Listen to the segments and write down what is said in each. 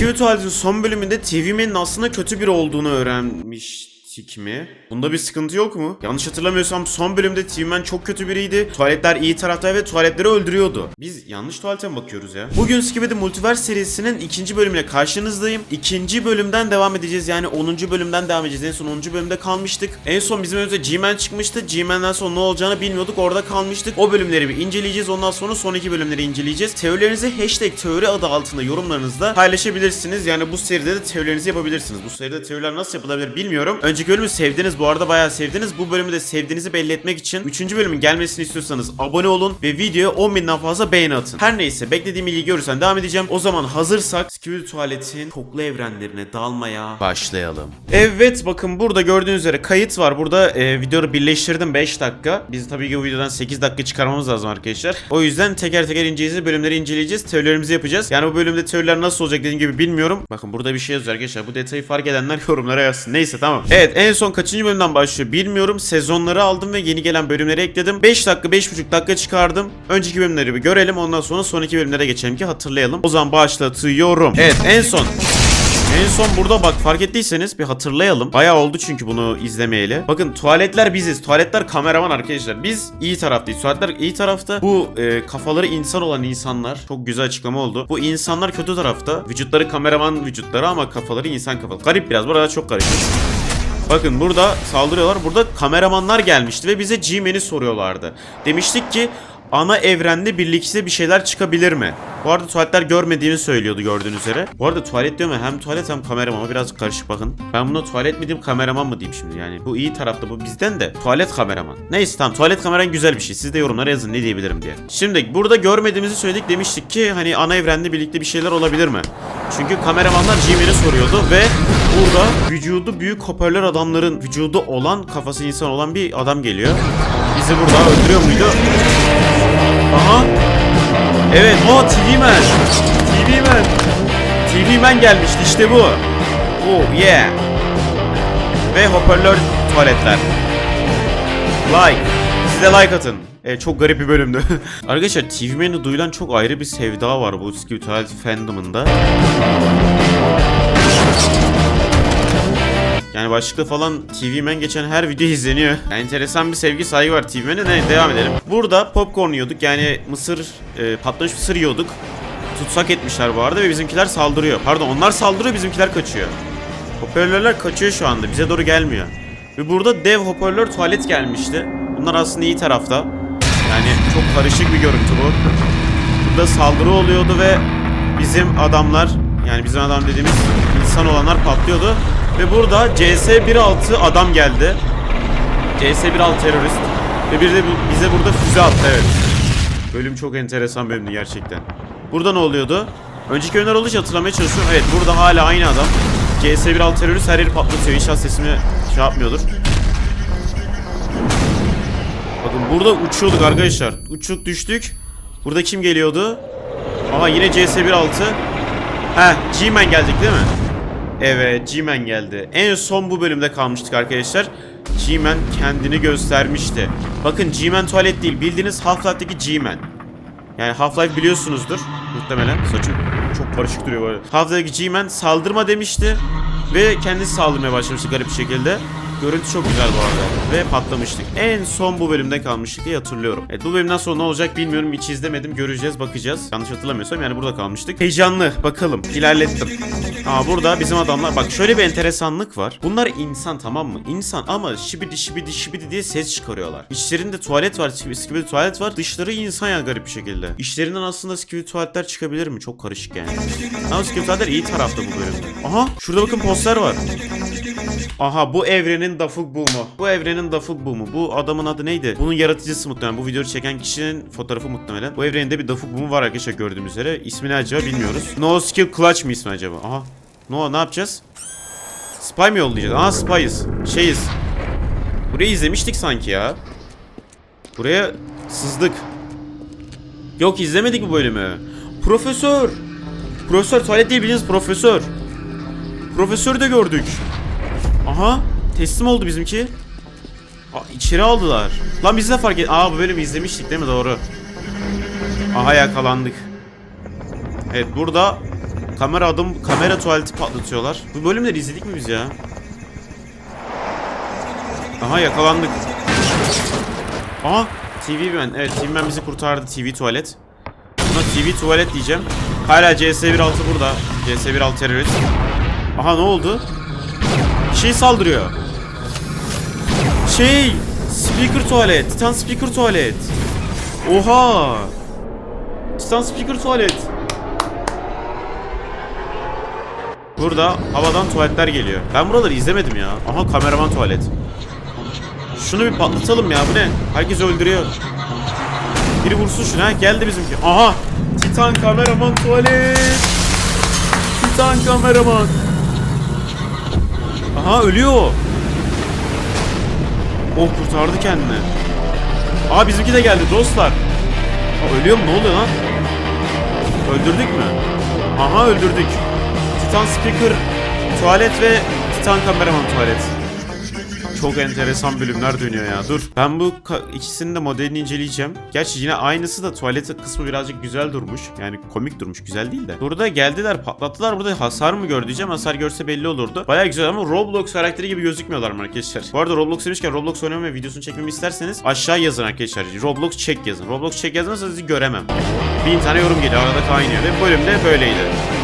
Skibidi Tuvalet'in son bölümünde TV Man'in aslında kötü biri olduğunu öğrenmiştik mi? Bunda bir sıkıntı yok mu? Yanlış hatırlamıyorsam son bölümde TV Man çok kötü biriydi. Tuvaletler iyi tarafta ve tuvaletleri öldürüyordu. Biz yanlış tuvalete mi bakıyoruz ya? Bugün Skibidi Multiverse serisinin ikinci bölümüyle karşınızdayım. İkinci bölümden devam edeceğiz. Yani 10. bölümden devam edeceğiz. En son 10. bölümde kalmıştık. En son bizim önümüzde G-Man çıkmıştı. G-Man'den sonra ne olacağını bilmiyorduk. Orada kalmıştık. O bölümleri bir inceleyeceğiz. Ondan sonra son iki bölümleri inceleyeceğiz. Teorilerinizi hashtag teori adı altında yorumlarınızda paylaşabilirsiniz. Yani bu seride de teorilerinizi yapabilirsiniz. Bu seride teoriler nasıl yapılabilir bilmiyorum. Önceki bölümü sevdiniz. Bu arada bayağı sevdiniz. Bu bölümü de sevdiğinizi belli etmek için 3. bölümün gelmesini istiyorsanız abone olun ve videoya 10.000'den fazla beğeni atın. Her neyse beklediğim ilgi görürsen devam edeceğim. O zaman hazırsak Skibidi Tuvalet'in koklu evrenlerine dalmaya başlayalım. Evet bakın burada gördüğünüz üzere kayıt var. Burada e, videoyu birleştirdim 5 dakika. Biz tabii ki bu videodan 8 dakika çıkarmamız lazım arkadaşlar. O yüzden teker teker inceleyeceğiz. Bölümleri inceleyeceğiz. Teorilerimizi yapacağız. Yani bu bölümde teoriler nasıl olacak dediğim gibi bilmiyorum. Bakın burada bir şey yazıyor arkadaşlar. Bu detayı fark edenler yorumlara yazsın. Neyse tamam. Evet en son kaçıncı bölümden başlıyor bilmiyorum. Sezonları aldım ve yeni gelen bölümleri ekledim. 5 dakika 5,5 dakika çıkardım. Önceki bölümleri bir görelim. Ondan sonra sonraki bölümlere geçelim ki hatırlayalım. O zaman başlatıyorum. Evet en son en son burada bak fark ettiyseniz bir hatırlayalım. Bayağı oldu çünkü bunu izlemeyeli. Bakın tuvaletler biziz. Tuvaletler kameraman arkadaşlar. Biz iyi taraftayız. Tuvaletler iyi tarafta. Bu e, kafaları insan olan insanlar. Çok güzel açıklama oldu. Bu insanlar kötü tarafta. Vücutları kameraman vücutları ama kafaları insan kafalı. Garip biraz. Burada çok garip. Bakın burada saldırıyorlar. Burada kameramanlar gelmişti ve bize G-Man'i soruyorlardı. Demiştik ki ana evrende birlikte bir şeyler çıkabilir mi? Bu arada tuvaletler görmediğini söylüyordu gördüğünüz üzere. Bu arada tuvalet diyorum ya hem tuvalet hem kameraman ama biraz karışık bakın. Ben buna tuvalet mi diyeyim kameraman mı diyeyim şimdi yani. Bu iyi tarafta bu bizden de tuvalet kameraman. Neyse tamam tuvalet kameran güzel bir şey. Siz de yorumlara yazın ne diyebilirim diye. Şimdi burada görmediğimizi söyledik demiştik ki hani ana evrende birlikte bir şeyler olabilir mi? Çünkü kameramanlar Jimmy'ni soruyordu ve burada vücudu büyük hoparlör adamların vücudu olan kafası insan olan bir adam geliyor. Bizi burada öldürüyor muydu? Aha. Evet o TV Man. TV Man. TV Man gelmişti işte bu. Oh yeah. Ve hoparlör tuvaletler. Like. Siz de like atın. Evet, çok garip bir bölümdü. Arkadaşlar TV Man'e duyulan çok ayrı bir sevda var bu Skip Tuvalet fandomında. Yani başlıkta falan TV Man geçen her video izleniyor. Enteresan bir sevgi saygı var TV Man'e. Ne devam edelim. Burada popcorn yiyorduk. Yani mısır, e, patlamış mısır yiyorduk. Tutsak etmişler bu arada ve bizimkiler saldırıyor. Pardon onlar saldırıyor bizimkiler kaçıyor. Hoparlörler kaçıyor şu anda. Bize doğru gelmiyor. Ve burada dev hoparlör tuvalet gelmişti. Bunlar aslında iyi tarafta. Yani çok karışık bir görüntü bu. Burada saldırı oluyordu ve bizim adamlar yani bizim adam dediğimiz insan olanlar patlıyordu. Ve burada CS-16 adam geldi. CS-16 terörist. Ve bir de bize burada füze attı evet. Bölüm çok enteresan bölümdü gerçekten. Burada ne oluyordu? Önceki oyunlar için hatırlamaya çalışıyorum. Evet burada hala aynı adam. CS-16 terörist her yeri patlatıyor. İnşallah sesimi şey yapmıyordur. Bakın burada uçuyorduk arkadaşlar. Uçuk düştük. Burada kim geliyordu? Aha yine CS-16. Heh G-Man gelecek değil mi? Evet G-Man geldi. En son bu bölümde kalmıştık arkadaşlar. G-Man kendini göstermişti. Bakın G-Man tuvalet değil. Bildiğiniz Half-Life'deki G-Man. Yani Half-Life biliyorsunuzdur muhtemelen. Saçım çok karışık duruyor böyle. Half-Life'deki G-Man saldırma demişti. Ve kendisi saldırmaya başlamıştı garip bir şekilde. Görüntü çok güzel bu arada. Ve patlamıştık. En son bu bölümde kalmıştık diye hatırlıyorum. Evet bu bölümden sonra ne olacak bilmiyorum. Hiç izlemedim. Göreceğiz bakacağız. Yanlış hatırlamıyorsam yani burada kalmıştık. Heyecanlı. Bakalım. İlerlettim. Aa burada bizim adamlar. Bak şöyle bir enteresanlık var. Bunlar insan tamam mı? İnsan ama şibidi şibidi şibidi diye ses çıkarıyorlar. İçlerinde tuvalet var. Skibidi tuvalet var. Dışları insan ya garip bir şekilde. İçlerinden aslında skibidi tuvaletler çıkabilir mi? Çok karışık yani. Ama skibidi tuvaletler iyi tarafta bu bölümde. Aha şurada bakın poster var. Aha bu evrenin Dafuk Boom'u. Bu evrenin Dafuk Boom'u. Bu adamın adı neydi? Bunun yaratıcısı muhtemelen. Bu videoyu çeken kişinin fotoğrafı muhtemelen. Bu evreninde bir Dafuk Boom'u var arkadaşlar gördüğümüz üzere. İsmi ne acaba bilmiyoruz. No Skill Clutch mı ismi acaba? Aha. No ne yapacağız? Spy mi yollayacağız? Aha Spy'ız. Şeyiz. Burayı izlemiştik sanki ya. Buraya sızdık. Yok izlemedik bu bölümü. Profesör. Profesör tuvalet değil bildiğiniz profesör. Profesörü de gördük. Aha teslim oldu bizimki. Aa, içeri aldılar. Lan biz de fark et. Aa bu bölümü izlemiştik değil mi? Doğru. Aha yakalandık. Evet burada Kamera adım kamera tuvaleti patlatıyorlar. Bu bölümleri izledik mi biz ya? Aha yakalandık. Aha TV Man. Evet TV Man bizi kurtardı TV tuvalet. Buna TV tuvalet diyeceğim. Hala CS16 burada. CS16 terörist. Aha ne oldu? Şey saldırıyor. Şey speaker tuvalet. Titan speaker tuvalet. Oha. Titan speaker tuvalet. Burada havadan tuvaletler geliyor. Ben buraları izlemedim ya. Aha kameraman tuvalet. Şunu bir patlatalım ya bu ne? Herkes öldürüyor. Biri vursun şuna. Geldi bizimki. Aha! Titan kameraman tuvalet. Titan kameraman. Aha ölüyor. Oh kurtardı kendini. Aa bizimki de geldi dostlar. Aa, ölüyor mu? Ne oluyor lan? Öldürdük mü? Aha öldürdük. Titan Speaker tuvalet ve Titan kameraman tuvalet. Çok enteresan bölümler dönüyor ya. Dur. Ben bu ikisinin de modelini inceleyeceğim. Gerçi yine aynısı da tuvalet kısmı birazcık güzel durmuş. Yani komik durmuş. Güzel değil de. Burada geldiler patlattılar. Burada hasar mı gör diyeceğim. Hasar görse belli olurdu. Baya güzel ama Roblox karakteri gibi gözükmüyorlar mı arkadaşlar? Bu arada Roblox demişken Roblox oynamam ve videosunu çekmemi isterseniz aşağı yazın arkadaşlar. Roblox check yazın. Roblox check yazmazsanız göremem. Bin tane yorum geliyor. Arada kaynıyor. Ve bölümde böyleydi.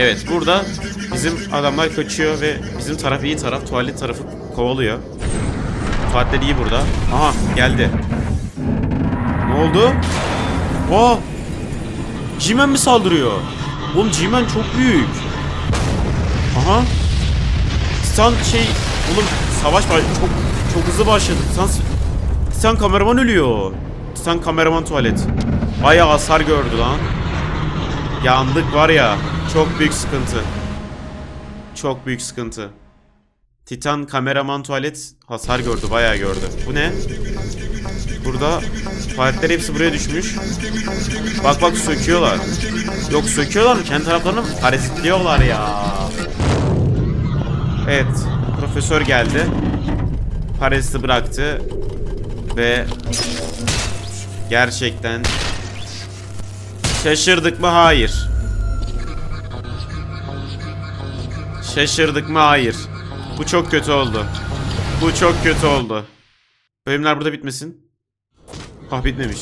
Evet burada bizim adamlar kaçıyor ve bizim taraf iyi taraf tuvalet tarafı kovalıyor. Tuvaletler iyi burada. Aha geldi. Ne oldu? Aa! G-Man mi saldırıyor? Oğlum G-Man çok büyük. Aha. Titan şey oğlum savaş var çok çok hızlı başladı. Titan, Titan kameraman ölüyor. Titan kameraman tuvalet. Bayağı hasar gördü lan. Yandık var ya. Çok büyük sıkıntı. Çok büyük sıkıntı. Titan kameraman tuvalet hasar gördü, bayağı gördü. Bu ne? Burada tuvaletler hepsi buraya düşmüş. Bak bak söküyorlar. Yok söküyorlar mı? Kendi taraflarını? Parazitliyorlar ya. Evet. Profesör geldi. Paraziti bıraktı. Ve gerçekten şaşırdık mı? Hayır. Şaşırdık mı? Hayır. Bu çok kötü oldu. Bu çok kötü oldu. Bölümler burada bitmesin. Ah bitmemiş.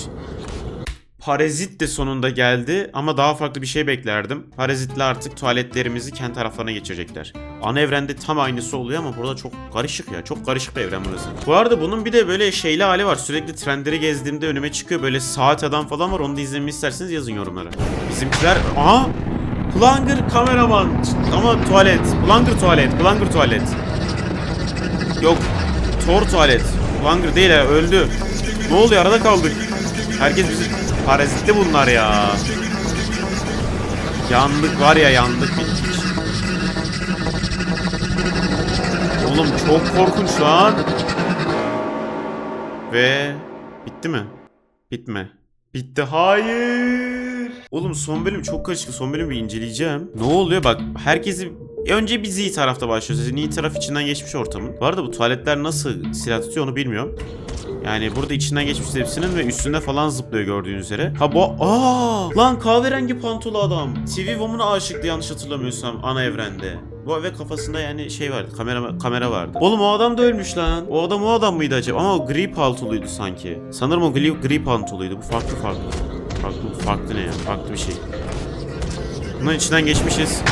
Parazit de sonunda geldi ama daha farklı bir şey beklerdim. Parazitle artık tuvaletlerimizi kendi taraflarına geçirecekler. Ana evrende tam aynısı oluyor ama burada çok karışık ya. Çok karışık bir evren burası. Bu arada bunun bir de böyle şeyli hali var. Sürekli trendleri gezdiğimde önüme çıkıyor. Böyle saat adam falan var. Onu da izlememi isterseniz yazın yorumlara. Bizimkiler... Aha! Plunger kameraman. Ama tuvalet. Plunger tuvalet. Plunger tuvalet. Yok. Thor tuvalet. Plunger değil ya. Öldü. Ne oluyor? Arada kaldık. Herkes bizi... Parazitli bunlar ya. Yandık var ya yandık. Oğlum çok korkunç lan. Ve bitti mi? Bitme. Bitti. Hayır. Oğlum son bölüm çok karışık. Son bölümü inceleyeceğim. Ne oluyor bak herkesi Önce bir Z tarafta başlıyor. Z taraf içinden geçmiş ortamın. Bu arada bu tuvaletler nasıl silah tutuyor onu bilmiyorum. Yani burada içinden geçmiş hepsinin ve üstünde falan zıplıyor gördüğünüz üzere. Ha bu aa lan kahverengi pantolu adam. TV Woman'a aşıktı yanlış hatırlamıyorsam ana evrende. Bu ve kafasında yani şey vardı kamera kamera vardı. Oğlum o adam da ölmüş lan. O adam o adam mıydı acaba? Ama o gri paltoluydu sanki. Sanırım o gri, gri pantoluydu. Bu farklı farklı. Farklı farklı ne ya? Farklı bir şey. Bunun içinden geçmişiz.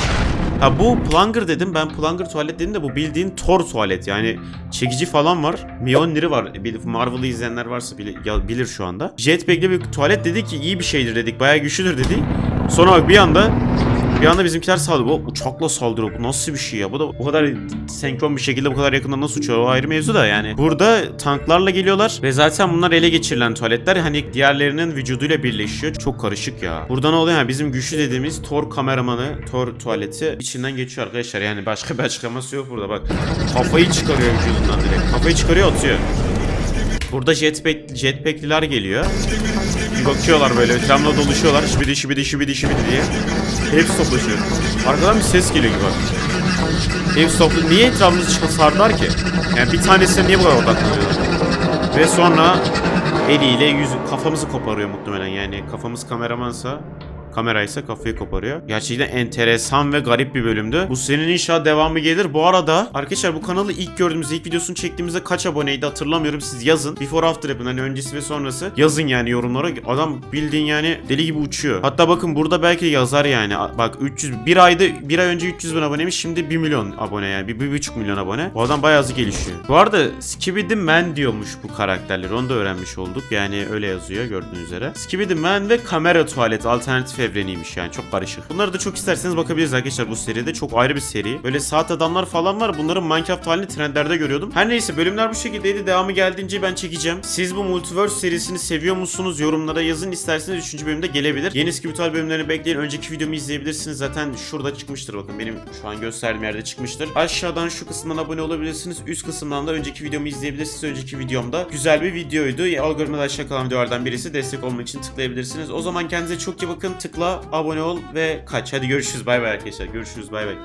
Ha bu plunger dedim. Ben plunger tuvalet dedim de bu bildiğin Thor tuvalet. Yani çekici falan var. Mjolnir'i var. Bil- Marvel'ı izleyenler varsa bilir şu anda. Jetpack'li bir tuvalet dedik ki iyi bir şeydir dedik. Bayağı güçlüdür dedik. Sonra bak bir anda bir anda bizimkiler saldırıyor. Bu uçakla saldırıyor. Bu nasıl bir şey ya? Bu da bu kadar senkron bir şekilde bu kadar yakından nasıl uçuyor? O ayrı mevzu da yani. Burada tanklarla geliyorlar ve zaten bunlar ele geçirilen tuvaletler. Hani diğerlerinin vücuduyla birleşiyor. Çok karışık ya. Burada ne oluyor? Yani bizim güçlü dediğimiz Thor kameramanı, Thor tuvaleti içinden geçiyor arkadaşlar. Yani başka bir açıklaması yok burada bak. Kafayı çıkarıyor vücudundan direkt. Kafayı çıkarıyor atıyor. Burada jetpack, jetpackliler geliyor. Bakıyorlar böyle etrafında doluşuyorlar. Şibidi şibidi şibidi şibidi diye. Hepsi toplaşıyor. Arkadan bir ses geliyor gibi. Hepsi toplu. Niye etrafımızı çıkıp sardılar ki? Yani bir tanesine niye bu kadar odaklanıyorlar? Ve sonra eliyle yüz kafamızı koparıyor muhtemelen yani kafamız kameramansa Kamera ise kafayı koparıyor. Gerçekten enteresan ve garip bir bölümdü. Bu serinin inşallah devamı gelir. Bu arada arkadaşlar bu kanalı ilk gördüğümüzde ilk videosunu çektiğimizde kaç aboneydi hatırlamıyorum. Siz yazın. Before after yapın hani öncesi ve sonrası. Yazın yani yorumlara. Adam bildiğin yani deli gibi uçuyor. Hatta bakın burada belki yazar yani. Bak 300 bir ayda bir ay önce 300 bin aboneymiş şimdi 1 milyon abone yani. Bir, bir buçuk milyon abone. Bu adam bayağı hızlı gelişiyor. Bu arada Skibidi Man diyormuş bu karakterleri. Onu da öğrenmiş olduk. Yani öyle yazıyor gördüğünüz üzere. Skibidi Man ve kamera tuvalet alternatif evreniymiş yani. Çok karışık. Bunları da çok isterseniz bakabiliriz arkadaşlar bu seride. Çok ayrı bir seri. Böyle saat adamlar falan var. Bunların Minecraft halini trendlerde görüyordum. Her neyse bölümler bu şekildeydi. Devamı geldiğince ben çekeceğim. Siz bu Multiverse serisini seviyor musunuz? Yorumlara yazın. İsterseniz 3. bölümde gelebilir. Yeni Skibidi bölümlerini bekleyin. Önceki videomu izleyebilirsiniz. Zaten şurada çıkmıştır bakın. Benim şu an gösterdiğim yerde çıkmıştır. Aşağıdan şu kısımdan abone olabilirsiniz. Üst kısımdan da önceki videomu izleyebilirsiniz. Önceki videomda güzel bir videoydu. Ya, Algoritmada aşağı kalan videolardan birisi. Destek olmak için tıklayabilirsiniz. O zaman kendinize çok iyi bakın. Tıkla, abone ol ve kaç. Hadi görüşürüz. Bay bay arkadaşlar. Görüşürüz. Bay bay.